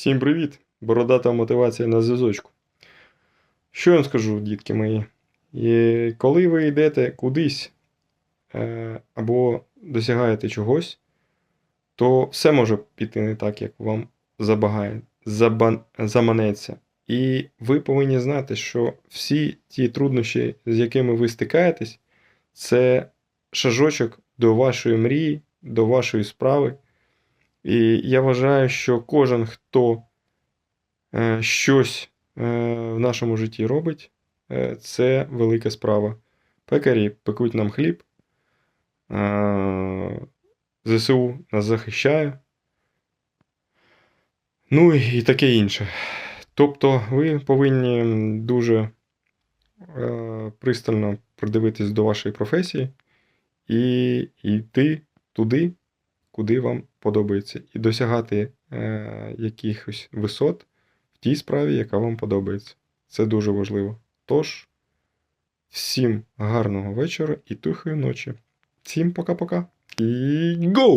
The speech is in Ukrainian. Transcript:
Всім привіт! Бородата мотивація на зв'язочку. Що я вам скажу, дітки мої? І коли ви йдете кудись е, або досягаєте чогось, то все може піти не так, як вам забагає, забан, заманеться. І ви повинні знати, що всі ті труднощі, з якими ви стикаєтесь, це шажочок до вашої мрії, до вашої справи. І я вважаю, що кожен, хто е, щось е, в нашому житті робить, е, це велика справа. Пекарі пекуть нам хліб, ЗСУ нас захищає. Ну і таке інше. Тобто ви повинні дуже пристально придивитись до вашої професії і йти туди, куди вам подобається, і досягати е, якихось висот в тій справі, яка вам подобається. Це дуже важливо. Тож, всім гарного вечора і тихої ночі. Всім пока-пока. І go!